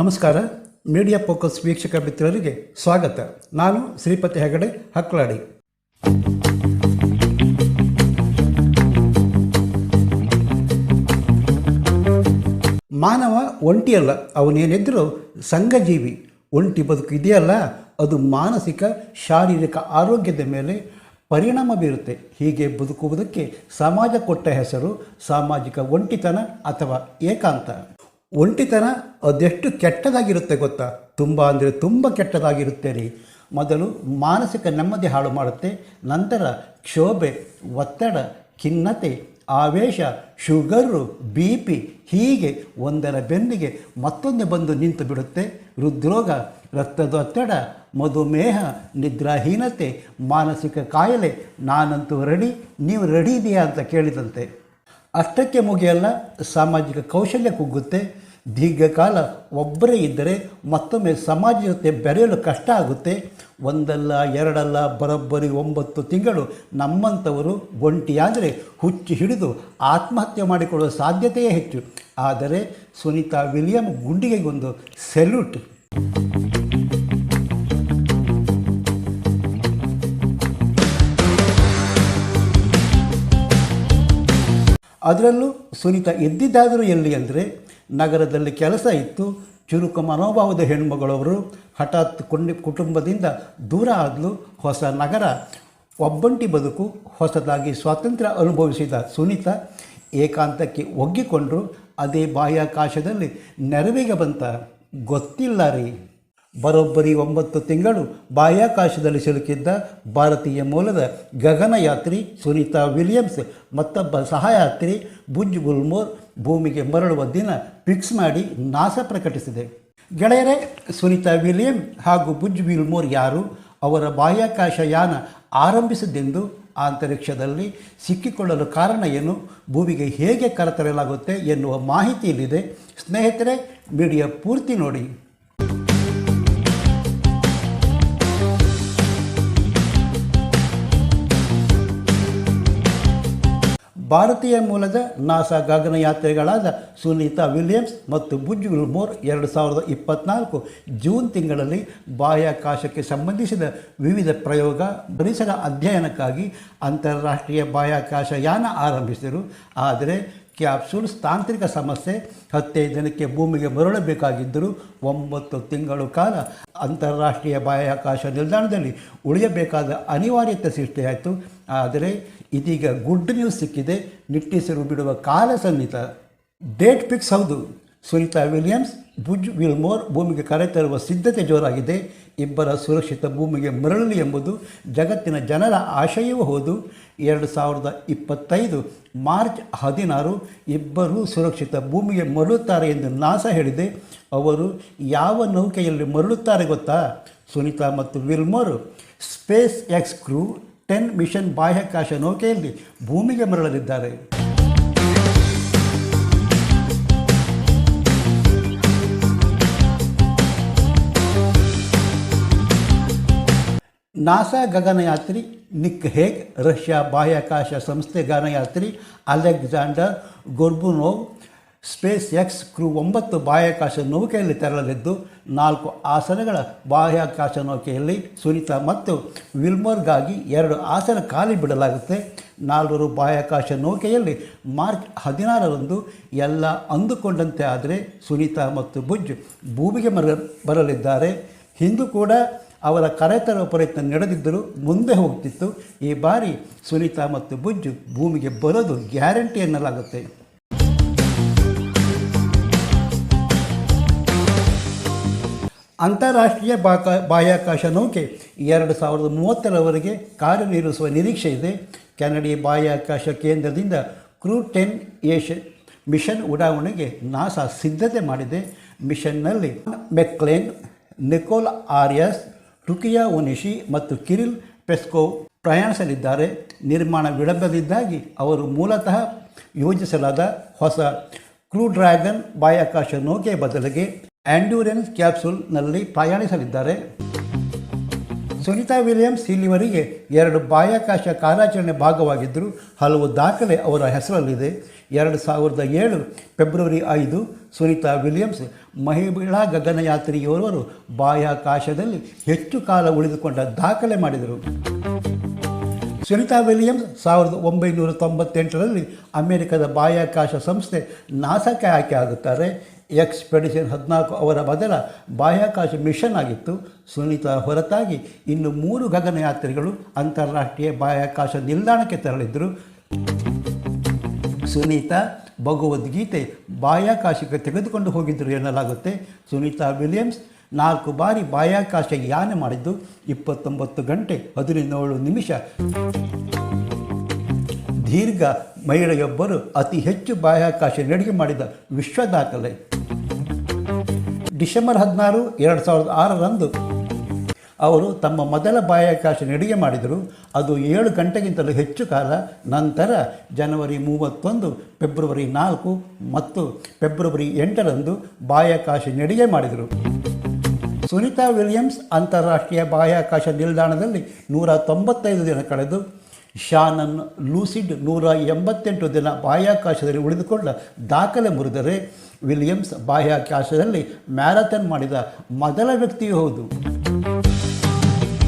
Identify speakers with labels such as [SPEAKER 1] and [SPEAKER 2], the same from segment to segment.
[SPEAKER 1] ನಮಸ್ಕಾರ. Media focus ವೀಕ್ಷಕ ಮಿತ್ರರಿಗೆ ಸ್ವಾಗತ. ನಾನು ಶ್ರೀಪತಿ ಹೆಗಡೆ, ಹಕ್ಲಾಡಿ. ಮಾನವ ಒಂಟಿಯಲ್ಲ ಅವನೇನಿದ್ರೂ ಸಂಘಜೀವಿ. ಒಂಟಿ ಬದುಕು ಇದೆಯಲ್ಲ, ಅದು ಮಾನಸಿಕ, ಶಾರೀರಿಕ ಆರೋಗ್ಯದ ಮೇಲೆ ಪರಿಣಾಮ ಬೀರುತ್ತೆ. ಹೀಗೆ ಬದುಕುವುದಕ್ಕೆ ಸಮಾಜ ಕೊಟ್ಟ ಹೆಸರು, ಸಾಮಾಜಿಕ ಒಂಟಿತನ ಅಥವಾ ಏಕಾಂತ. ಒಂಟಿತನ ಅದೆಷ್ಟು ಕೆಟ್ಟದಾಗಿರುತ್ತೆ ಗೊತ್ತಾ? ತುಂಬ ಅಂದರೆ ತುಂಬ ಕೆಟ್ಟದಾಗಿರುತ್ತೆ ರೀ ಮೊದಲು ಮಾನಸಿಕ ನೆಮ್ಮದಿ ಹಾಳು ಮಾಡುತ್ತೆ, ನಂತರ ಕ್ಷೋಭೆ, ಒತ್ತಡ, ಖಿನ್ನತೆ, ಆವೇಶ, ಶುಗರು, ಬಿ ಪಿ ಹೀಗೆ ಒಂದರ ಬೆನ್ನಿಗೆ ಮತ್ತೊಂದು ಬಂದು ನಿಂತು ಬಿಡುತ್ತೆ. ಹೃದ್ರೋಗ, ರಕ್ತದೊತ್ತಡ, ಮಧುಮೇಹ, ನಿದ್ರಾಹೀನತೆ, ಮಾನಸಿಕ ಕಾಯಿಲೆ, ನಾನಂತೂ ರೆಡಿ, ನೀವು ರೆಡಿ ಇದೆಯಾ ಅಂತ ಕೇಳಿದಂತೆ. ಅಷ್ಟಕ್ಕೆ ಮುಗಿಯಲ್ಲ, ಸಾಮಾಜಿಕ ಕೌಶಲ್ಯ ಕುಗ್ಗುತ್ತೆ. ದೀರ್ಘಕಾಲ ಒಬ್ಬರೇ ಇದ್ದರೆ ಮತ್ತೊಮ್ಮೆ ಸಮಾಜ ಜೊತೆ ಬೆರೆಯಲು ಕಷ್ಟ ಆಗುತ್ತೆ. ಒಂದಲ್ಲ, ಎರಡಲ್ಲ, ಬರೋಬ್ಬರಿ ಒಂಬತ್ತು ತಿಂಗಳು ನಮ್ಮಂಥವರು ಒಂಟಿಯಾದರೆ ಹುಚ್ಚು ಹಿಡಿದು ಆತ್ಮಹತ್ಯೆ ಮಾಡಿಕೊಳ್ಳುವ ಸಾಧ್ಯತೆಯೇ ಹೆಚ್ಚು. ಆದರೆ ಸುನೀತಾ ವಿಲಿಯಂ ಗುಂಡಿಗೆಗೊಂದು ಸೆಲ್ಯೂಟ್. ಅದರಲ್ಲೂ ಸುನೀತಾ ಎದ್ದಿದ್ದಾದರೂ ಎಲ್ಲಿ ಅಂದರೆ ನಗರದಲ್ಲಿ ಕೆಲಸ ಇತ್ತು. ಚುರುಕು ಮನೋಭಾವದ ಹೆಣ್ಮಗಳವರು ಹಠಾತ್ ಕೊಂಡಿ ಕುಟುಂಬದಿಂದ ದೂರ ಆದಲು ಹೊಸ ನಗರ. ಒಬ್ಬಂಟಿ ಬದುಕು, ಹೊಸದಾಗಿ ಸ್ವಾತಂತ್ರ್ಯ ಅನುಭವಿಸಿದ ಸುನೀತಾ ಏಕಾಂತಕ್ಕೆ ಒಗ್ಗಿಕೊಂಡರು. ಅದೇ ಬಾಹ್ಯಾಕಾಶದಲ್ಲಿ ನೆರವಿಗೆ ಬಂತ. ಗೊತ್ತಿಲ್ಲ ರೀ. ಬರೋಬ್ಬರಿ ಒಂಬತ್ತು ತಿಂಗಳು ಬಾಹ್ಯಾಕಾಶದಲ್ಲಿ ಸಿಲುಕಿದ್ದ ಭಾರತೀಯ ಮೂಲದ ಗಗನಯಾತ್ರಿ ಸುನೀತಾ ವಿಲಿಯಮ್ಸ್, ಮತ್ತೊಬ್ಬ ಸಹಯಾತ್ರಿ ಬುಜ್ ಗುಲ್ಮೋರ್ ಭೂಮಿಗೆ ಮರಳುವ ದಿನ ಫಿಕ್ಸ್ ಮಾಡಿ ನಾಸ ಪ್ರಕಟಿಸಿದೆ. ಗೆಳೆಯರೇ, ಸುನೀತಾ ವಿಲಿಯಂ ಹಾಗೂ ಬುಜ್ ವಿಲ್ಮೋರ್ ಯಾರು? ಅವರ ಬಾಹ್ಯಾಕಾಶ ಯಾನ ಆರಂಭಿಸಿದ್ದೆಂದು ಅಂತರಿಕ್ಷದಲ್ಲಿ ಸಿಕ್ಕಿಕೊಳ್ಳಲು ಕಾರಣ ಏನು? ಭೂಮಿಗೆ ಹೇಗೆ ಕರೆತರಲಾಗುತ್ತೆ ಎನ್ನುವ ಮಾಹಿತಿ ಇಲ್ಲಿದೆ ಸ್ನೇಹಿತರೆ ಮೀಡಿಯಾ ಪೂರ್ತಿ ನೋಡಿ. ಭಾರತೀಯ ಮೂಲದ ನಾಸಾ ಗಗನಯಾತ್ರಿಗಳಾದ ಸುನೀತಾ ವಿಲಿಯಮ್ಸ್ ಮತ್ತು ಬುಜ್ ವಿಲ್ಮೋರ್ ಎರಡು ಸಾವಿರದ ಇಪ್ಪತ್ನಾಲ್ಕು ಜೂನ್ ತಿಂಗಳಲ್ಲಿ ಬಾಹ್ಯಾಕಾಶಕ್ಕೆ ಸಂಬಂಧಿಸಿದ ವಿವಿಧ ಪ್ರಯೋಗ ಪರಿಸರ ಅಧ್ಯಯನಕ್ಕಾಗಿ ಅಂತಾರಾಷ್ಟ್ರೀಯ ಬಾಹ್ಯಾಕಾಶ ಯಾನ ಆರಂಭಿಸಿದರು. ಆದರೆ ಕ್ಯಾಪ್ಸೂಲ್ಸ್ ತಾಂತ್ರಿಕ ಸಮಸ್ಯೆ ಹತ್ತೈದು ಜನಕ್ಕೆ ಭೂಮಿಗೆ ಮರಳಬೇಕಾಗಿದ್ದರೂ ಒಂಬತ್ತು ತಿಂಗಳು ಕಾಲ ಅಂತಾರಾಷ್ಟ್ರೀಯ ಬಾಹ್ಯಾಕಾಶ ನಿಲ್ದಾಣದಲ್ಲಿ ಉಳಿಯಬೇಕಾದ ಅನಿವಾರ್ಯತೆ ಸೃಷ್ಟಿಯಾಯಿತು. ಆದರೆ ಇದೀಗ ಗುಡ್ ನ್ಯೂಸ್ ಸಿಕ್ಕಿದೆ. ನಿಟ್ಟಿಸಿರು ಬಿಡುವ ಕಾಲ ಸನ್ನಿಹಿತ ಡೇಟ್ ಫಿಕ್ಸ್ ಹೌದು. ಸುನಿತಾ ವಿಲಿಯಮ್ಸ್, ಬುಜ್ ವಿಲ್ಮೋರ್ ಭೂಮಿಗೆ ಕರೆತರುವ ಸಿದ್ಧತೆ ಜೋರಾಗಿದೆ. ಇಬ್ಬರ ಸುರಕ್ಷಿತ ಭೂಮಿಗೆ ಮರಳಲಿ ಎಂಬುದು ಜಗತ್ತಿನ ಜನರ ಆಶಯವೂ ಹೌದು. ಎರಡು ಸಾವಿರದ ಇಪ್ಪತ್ತೈದು ಮಾರ್ಚ್ ಹದಿನಾರು ಇಬ್ಬರೂ ಸುರಕ್ಷಿತ ಭೂಮಿಗೆ ಮರಳುತ್ತಾರೆ ಎಂದು ನಾಸಾ ಹೇಳಿದೆ. ಅವರು ಯಾವ ನೌಕೆಯಲ್ಲಿ ಮರಳುತ್ತಾರೆ ಗೊತ್ತಾ? ಸುನೀತಾ ಮತ್ತು Wilmore SpaceX Crew ten mission ಬಾಹ್ಯಾಕಾಶ ನೌಕೆಯಲ್ಲಿ ಭೂಮಿಗೆ ಮರಳಲಿದ್ದಾರೆ. ನಾಸಾ ಗಗನಯಾತ್ರಿ, ನಿಕ್ ಹೇಗ್, ರಷ್ಯಾ ಬಾಹ್ಯಾಕಾಶ ಸಂಸ್ಥೆ ಗಗನಯಾತ್ರಿ, Alexander Gorbunov SpaceX Crew ಒಂಬತ್ತು ಬಾಹ್ಯಾಕಾಶ ನೌಕೆಯಲ್ಲಿ ತೆರಳಲಿದ್ದು, ನಾಲ್ಕು ಆಸನಗಳ ಬಾಹ್ಯಾಕಾಶ ನೌಕೆಯಲ್ಲಿ ಸುನಿತಾ ಮತ್ತು ವಿಲ್ಮರ್ಗಾಗಿ ಎರಡು ಆಸನ ಖಾಲಿ ಬಿಡಲಾಗುತ್ತೆ. ನಾಲ್ವರು ಬಾಹ್ಯಾಕಾಶ ನೌಕೆಯಲ್ಲಿ ಮಾರ್ಚ್ ಹದಿನಾರರಂದು ಎಲ್ಲ ಅಂದುಕೊಂಡಂತೆ ಆದರೆ ಸುನೀತಾ ಮತ್ತು ಬುಜ್ ಭೂಮಿಗೆ ಮರ, ಬರಲಿದ್ದಾರೆ. ಹಿಂದೂ ಕೂಡ ಅವರ ಕರೆತರುವ ಪ್ರಯತ್ನ ನಡೆದಿದ್ದರೂ ಮುಂದೆ ಹೋಗ್ತಿತ್ತು ಈ ಬಾರಿ ಸುನೀತಾ ಮತ್ತು ಬುಜ್ಜು ಭೂಮಿಗೆ ಬರೋದು ಗ್ಯಾರಂಟಿ ಎನ್ನಲಾಗುತ್ತೆ. ಅಂತಾರಾಷ್ಟ್ರೀಯ ಬಾಕಾ, ಬಾಹ್ಯಾಕಾಶ ನೌಕೆ ಎರಡು ಸಾವಿರದ ಮೂವತ್ತರವರೆಗೆ ಕಾರ್ಯನಿರ್ವಹಿಸುವ ನಿರೀಕ್ಷೆ ಇದೆ. ಕೆನಡಿ ಬಾಹ್ಯಾಕಾಶ ಕೇಂದ್ರದಿಂದ ಕ್ರೂ ಟೆನ್ ಏಷ್ ಮಿಷನ್ ಉಡಾವಣೆಗೆ ನಾಸಾ ಸಿದ್ಧತೆ ಮಾಡಿದೆ. ಮಿಷನ್ನಲ್ಲಿ ಮೆಕ್ಲೇನ್, ನಿಕೋಲ್ ಆರ್ಯಸ್ ಟುಕಿಯಾ ಒನಿಶಿ ಮತ್ತು ಕಿರಿಲ್ ಪೆಸ್ಕೋವ್ ಪ್ರಯಾಣಿಸಲಿದ್ದಾರೆ ನಿರ್ಮಾಣ ವಿಳಂಬದಿಂದಾಗಿ ಅವರು ಮೂಲತಃ ಯೋಜಿಸಲಾದ ಹೊಸ ಕ್ರೂ ಡ್ರ್ಯಾಗನ್ ಬಾಹ್ಯಾಕಾಶ ನೌಕೆ ಬದಲಿಗೆ ಆ್ಯಂಡ್ಯೂರೆನ್ಸ್ ಕ್ಯಾಪ್ಸೂಲ್ನಲ್ಲಿ ಪ್ರಯಾಣಿಸಲಿದ್ದಾರೆ. ಸುನೀತಾ ವಿಲಿಯಮ್ಸ್ ಇಲ್ಲಿವರೆಗೆ ಎರಡು ಬಾಹ್ಯಾಕಾಶ ಕಾರ್ಯಾಚರಣೆ ಭಾಗವಾಗಿದ್ದರು ಹಲವು ದಾಖಲೆ ಅವರ ಹೆಸರಲ್ಲಿದೆ. ಎರಡು ಸಾವಿರದ ಏಳು ಫೆಬ್ರವರಿ ಐದು ಸುನಿತಾ ವಿಲಿಯಮ್ಸ್ ಮಹಿಳಾ ಗಗನಯಾತ್ರಿಯೋರ್ವರು ಬಾಹ್ಯಾಕಾಶದಲ್ಲಿ ಹೆಚ್ಚು ಕಾಲ ಉಳಿದುಕೊಂಡ ದಾಖಲೆ ಮಾಡಿದರು. ಸುನಿತಾ ವಿಲಿಯಮ್ಸ್ ಸಾವಿರದ ಒಂಬೈನೂರ ತೊಂಬತ್ತೆಂಟರಲ್ಲಿ ಅಮೆರಿಕದ ಬಾಹ್ಯಾಕಾಶ ಸಂಸ್ಥೆ ನಾಸಾಕ್ಕೆ ಆಯ್ಕೆ ಆಗುತ್ತಾರೆ ಎಕ್ಸ್ಪೆಡಿಷನ್ ಹದಿನಾಲ್ಕು ಅವರ ಮೊದಲ ಬಾಹ್ಯಾಕಾಶ ಮಿಷನ್ ಆಗಿತ್ತು. ಸುನೀತಾ ಹೊರತಾಗಿ ಇನ್ನು ಮೂರು ಗಗನಯಾತ್ರಿಗಳು ಅಂತಾರಾಷ್ಟ್ರೀಯ ಬಾಹ್ಯಾಕಾಶ ನಿಲ್ದಾಣಕ್ಕೆ ತೆರಳಿದ್ದರು ಸುನೀತಾ ಭಗವದ್ಗೀತೆ ಬಾಹ್ಯಾಕಾಶಕ್ಕೆ ತೆಗೆದುಕೊಂಡು ಹೋಗಿದ್ದರು ಎನ್ನಲಾಗುತ್ತೆ. ಸುನೀತಾ ವಿಲಿಯಮ್ಸ್ ನಾಲ್ಕು ಬಾರಿ ಬಾಹ್ಯಾಕಾಶ ಯಾನ ಮಾಡಿದ್ದು. ಇಪ್ಪತ್ತೊಂಬತ್ತು ಗಂಟೆ ಹದಿನೇಳು ನಿಮಿಷ. ದೀರ್ಘ ಮಹಿಳೆಯೊಬ್ಬರು ಅತಿ ಹೆಚ್ಚು ಬಾಹ್ಯಾಕಾಶ ನಡಿಗೆ ಮಾಡಿದ ವಿಶ್ವ ದಾಖಲೆ ಡಿಸೆಂಬರ್ ಹದಿನಾರು ಎರಡು ಸಾವಿರದ ಆರರಂದು ಅವರು ತಮ್ಮ ಮೊದಲ ಬಾಹ್ಯಾಕಾಶ ನಡಿಗೆ ಮಾಡಿದರು. ಅದು ಏಳು ಗಂಟೆಗಿಂತಲೂ ಹೆಚ್ಚು ಕಾಲ. ನಂತರ ಜನವರಿ ಮೂವತ್ತೊಂದು, ಫೆಬ್ರವರಿ ನಾಲ್ಕು ಮತ್ತು ಫೆಬ್ರವರಿ ಎಂಟರಂದು ಬಾಹ್ಯಾಕಾಶ ನಡಿಗೆ ಮಾಡಿದರು. ಸುನಿತಾ ವಿಲಿಯಮ್ಸ್ ಅಂತಾರಾಷ್ಟ್ರೀಯ ಬಾಹ್ಯಾಕಾಶ ನಿಲ್ದಾಣದಲ್ಲಿ ನೂರ ತೊಂಬತ್ತೈದು ದಿನ ಕಳೆದು ಶಾನನ್ ಲೂಸಿಡ್ ನೂರ ಎಂಬತ್ತೆಂಟು ದಿನ ಬಾಹ್ಯಾಕಾಶದಲ್ಲಿ ಉಳಿದುಕೊಂಡ ದಾಖಲೆ ಮುರಿದರೆ ವಿಲಿಯಮ್ಸ್ ಬಾಹ್ಯಾಕಾಶದಲ್ಲಿ ಮ್ಯಾರಥಾನ್ ಮಾಡಿದ ಮೊದಲ ವ್ಯಕ್ತಿಯೂ ಹೌದು.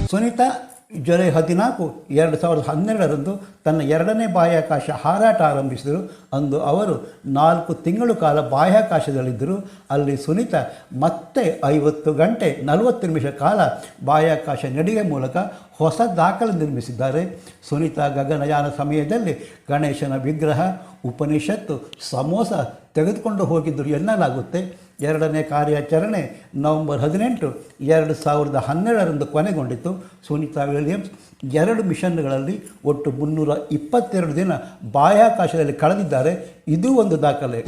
[SPEAKER 1] ಸುನಿತಾ ಜುಲೈ ಹದಿನಾಲ್ಕು, ಎರಡು ಸಾವಿರದ ಹನ್ನೆರಡರಂದು ತನ್ನ ಎರಡನೇ ಬಾಹ್ಯಾಕಾಶ ಹಾರಾಟ ಆರಂಭಿಸಿದರು. ಅಂದು ಅವರು ನಾಲ್ಕು ತಿಂಗಳು ಕಾಲ ಬಾಹ್ಯಾಕಾಶದಲ್ಲಿದ್ದರು. ಅಲ್ಲಿ ಸುನೀತಾ ಮತ್ತೆ ಐವತ್ತು ಗಂಟೆ ನಲವತ್ತು ನಿಮಿಷ ಕಾಲ ಬಾಹ್ಯಾಕಾಶ ನಡಿಗೆ ಮೂಲಕ ಹೊಸ ದಾಖಲೆ ನಿರ್ಮಿಸಿದ್ದಾರೆ. ಸುನೀತಾ ಗಗನಯಾನ ಸಮಯದಲ್ಲಿ ಗಣೇಶನ ವಿಗ್ರಹ, ಉಪನಿಷತ್ತು, ಸಮೋಸ ತೆಗೆದುಕೊಂಡು ಹೋಗಿದ್ದರು ಎನ್ನಲಾಗುತ್ತೆ. ಎರಡನೇ ಕಾರ್ಯಾಚರಣೆ ನವೆಂಬರ್ ಹದಿನೆಂಟು, ಎರಡು ಸಾವಿರದ ಹನ್ನೆರಡರಂದು ಕೊನೆಗೊಂಡಿತು. ಸುನೀತಾ ವಿಲಿಯಮ್ಸ್ ಎರಡು ಮಿಷನ್ಗಳಲ್ಲಿ ಒಟ್ಟು ಮುನ್ನೂರ ಇಪ್ಪತ್ತೆರಡು ದಿನ ಬಾಹ್ಯಾಕಾಶದಲ್ಲಿ ಕಳೆದಿದ್ದಾರೆ. ಇದು ಒಂದು ದಾಖಲೆ.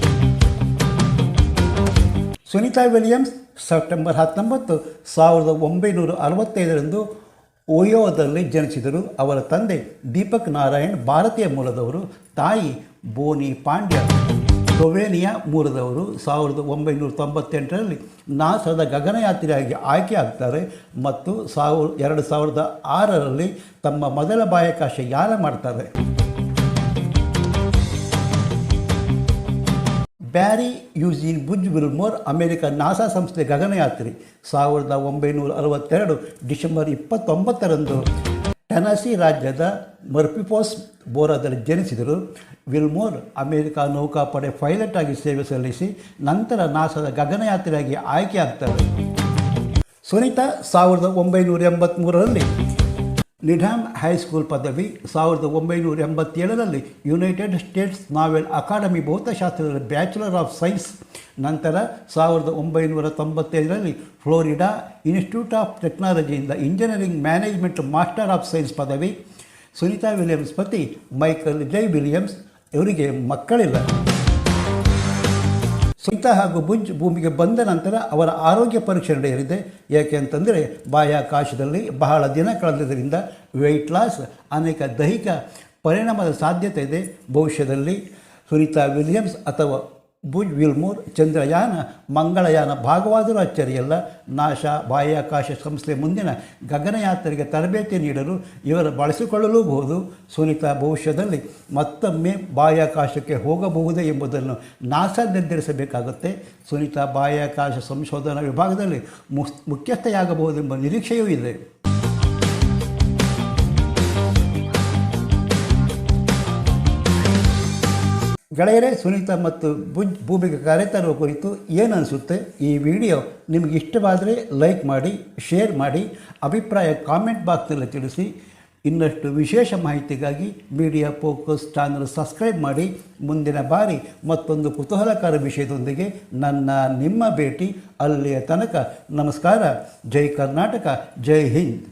[SPEAKER 1] ಸುನಿತಾ ವಿಲಿಯಮ್ಸ್ ಸೆಪ್ಟೆಂಬರ್ ಹತ್ತೊಂಬತ್ತು ಸಾವಿರದ ಒಂಬೈನೂರ ಅರವತ್ತೈದರಂದು ಓಯೋದಲ್ಲಿ ಜನಿಸಿದರು. ಅವರ ತಂದೆ ದೀಪಕ್ ನಾರಾಯಣ್ ಭಾರತೀಯ ಮೂಲದವರು, ತಾಯಿ ಬೋನಿ ಪಾಂಡ್ಯ. ಸ್ಲೊವೇನಿಯಾ ಮೂಲದವರು ಸಾವಿರದ ಒಂಬೈನೂರ ತೊಂಬತ್ತೆಂಟರಲ್ಲಿ ನಾಸದ ಗಗನಯಾತ್ರಿಯಾಗಿ ಆಯ್ಕೆ ಆಗ್ತಾರೆ ಮತ್ತು ಸಾವಿರ, ಎರಡು ಸಾವಿರದ ಆರರಲ್ಲಿ ತಮ್ಮ ಮೊದಲ ಬಾಹ್ಯಾಕಾಶ ಯಾನ ಮಾಡ್ತಾರೆ. Barry Eugene Butch Wilmore, America NASA ಸಂಸ್ಥೆ ಗಗನಯಾತ್ರಿ, ಸಾವಿರದ ಒಂಬೈನೂರ ಅರವತ್ತೆರಡು ಡಿಸೆಂಬರ್ ಇಪ್ಪತ್ತೊಂಬತ್ತರಂದು ಟೆನಸಿ ರಾಜ್ಯದ ಮರ್ಪಿಪೋಸ್ ಬೋರಾದಲ್ಲಿ ಜನಿಸಿದರು. ವಿಲ್ಮೋರ್ ಅಮೆರಿಕ ನೌಕಾಪಡೆ ಪೈಲಟ್ ಆಗಿ ಸೇವೆ ಸಲ್ಲಿಸಿ ನಂತರ ನಾಸಾದ ಗಗನಯಾತ್ರೆಯಾಗಿ ಆಯ್ಕೆಯಾಗ್ತಾರೆ. ಸುನೀತಾ ಸಾವಿರದ ಒಂಬೈನೂರ ಎಂಬತ್ತ್ಮೂರರಲ್ಲಿ ನಿಢಾಮ್ ಹೈಸ್ಕೂಲ್ ಪದವಿ, ಸಾವಿರದ ಒಂಬೈನೂರ ಎಂಬತ್ತೇಳರಲ್ಲಿ ಯುನೈಟೆಡ್ ಸ್ಟೇಟ್ಸ್ ನಾವೆಲ್ ಅಕಾಡೆಮಿ ಭೌತಶಾಸ್ತ್ರದಲ್ಲಿ ಬ್ಯಾಚುಲರ್ ಆಫ್ ಸೈನ್ಸ್, ನಂತರ ಸಾವಿರದ ಒಂಬೈನೂರ ತೊಂಬತ್ತೈದರಲ್ಲಿ Florida Institute of ಟೆಕ್ನಾಲಜಿಯಿಂದ engineering management master of science ಪದವಿ ಸುನೀತಾ ವಿಲಿಯಮ್ಸ್ ಪತಿ ಮೈಕಲ್ ಜೈ ವಿಲಿಯಮ್ಸ್ ಇವರಿಗೆ ಮಕ್ಕಳಿಲ್ಲ. ಸುನೀತಾ ಹಾಗೂ ಬುಜ್ ಭೂಮಿಗೆ ಬಂದ ನಂತರ ಅವರ ಆರೋಗ್ಯ ಪರೀಕ್ಷೆ ನಡೆಯಲಿದೆ. ಏಕೆ ಅಂತಂದರೆ ಬಾಹ್ಯಾಕಾಶದಲ್ಲಿ ಬಹಳ ದಿನ ಕಳೆದಿದ್ದರಿಂದ ವೆಯ್ಟ್ ಲಾಸ್ ಅನೇಕ ದೈಹಿಕ ಪರಿಣಾಮದ ಸಾಧ್ಯತೆ ಇದೆ. ಭವಿಷ್ಯದಲ್ಲಿ ಸುನೀತಾ ವಿಲಿಯಮ್ಸ್ ಅಥವಾ ಬುಜ್ ವಿಲ್ಮೂರ್, ಚಂದ್ರಯಾನ, ಮಂಗಳಯಾನ, ಭಾಗವಾದರೂ ಅಚ್ಚರಿಯಲ್ಲ. ನಾಶ ಬಾಹ್ಯಾಕಾಶ ಸಂಸ್ಥೆ ಮುಂದಿನ ಗಗನಯಾತ್ರೆಗೆ ತರಬೇತಿ ನೀಡಲು ಇವರ ಬಳಸಿಕೊಳ್ಳಲೂಬಹುದು. ಸುನಿತಾ ಭವಿಷ್ಯದಲ್ಲಿ ಮತ್ತೊಮ್ಮೆ ಬಾಹ್ಯಾಕಾಶಕ್ಕೆ ಹೋಗಬಹುದೇ ಎಂಬುದನ್ನು ನಾಸಾ ನಿರ್ಧರಿಸಬೇಕಾಗುತ್ತೆ. ಸುನಿತಾ ಬಾಹ್ಯಾಕಾಶ ಸಂಶೋಧನಾ ವಿಭಾಗದಲ್ಲಿ ಮುಸ್, ಮುಖ್ಯಸ್ಥೆಯಾಗಬಹುದೆಂಬ ನಿರೀಕ್ಷೆಯೂ ಇದೆ. ಗೆಳೆಯರೇ, ಸುನೀತಾ ಮತ್ತು ಭುಜ್ ಭೂಮಿಗೆ ಕರೆತರುವ ಕುರಿತು ಏನು ಈ ವಿಡಿಯೋ? ನಿಮಗೆ ಇಷ್ಟವಾದರೆ ಲೈಕ್ ಮಾಡಿ, ಶೇರ್ ಮಾಡಿ, ಅಭಿಪ್ರಾಯ ಕಾಮೆಂಟ್ ಬಾಕ್ಸಲ್ಲಿ ತಿಳಿಸಿ. ಇನ್ನಷ್ಟು ವಿಶೇಷ ಮಾಹಿತಿಗಾಗಿ ಮೀಡಿಯಾ ಫೋಕಸ್ ಚಾನಲ್ ಸಬ್ಸ್ಕ್ರೈಬ್ ಮಾಡಿ. ಮುಂದಿನ ಬಾರಿ ಮತ್ತೊಂದು ಕುತೂಹಲಕಾರ ವಿಷಯದೊಂದಿಗೆ ನನ್ನ, ನಿಮ್ಮ ಭೇಟಿ ಅಲ್ಲಿಯ ತನಕ. ನಮಸ್ಕಾರ, ಜೈ ಕರ್ನಾಟಕ, ಜೈ ಹಿಂದ್.